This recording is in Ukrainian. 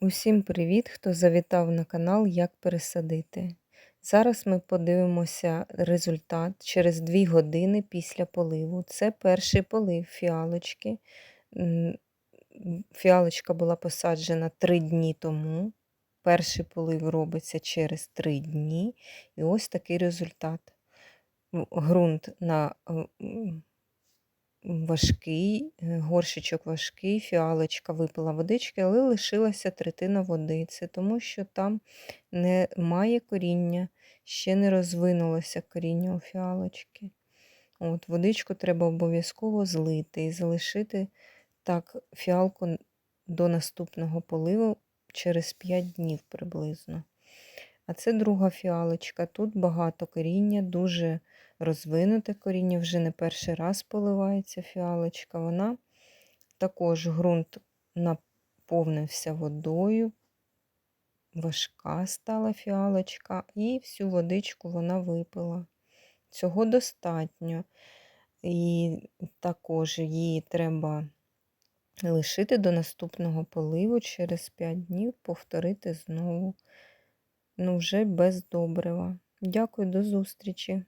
Усім привіт, хто завітав на канал Як пересадити. Зараз ми подивимося результат через 2 години після поливу. Це перший полив фіалочки. Фіалочка була посаджена 3 дні тому. Перший полив робиться через 3 дні. І ось такий результат. Грунт на важкий, е, горщичок важкий, фіалочка випила водички, але лишилася третина води. Це тому, що там немає коріння, ще не розвинулося коріння у фіалочки. От, Водичку треба обов'язково злити і залишити так фіалку до наступного поливу через 5 днів приблизно. А це друга фіалочка. Тут багато коріння, дуже розвинуте коріння, вже не перший раз поливається фіалочка. Вона також ґрунт наповнився водою, важка стала фіалочка, і всю водичку вона випила. Цього достатньо. І також її треба лишити до наступного поливу через 5 днів, повторити знову, ну вже без добрива. Дякую, до зустрічі!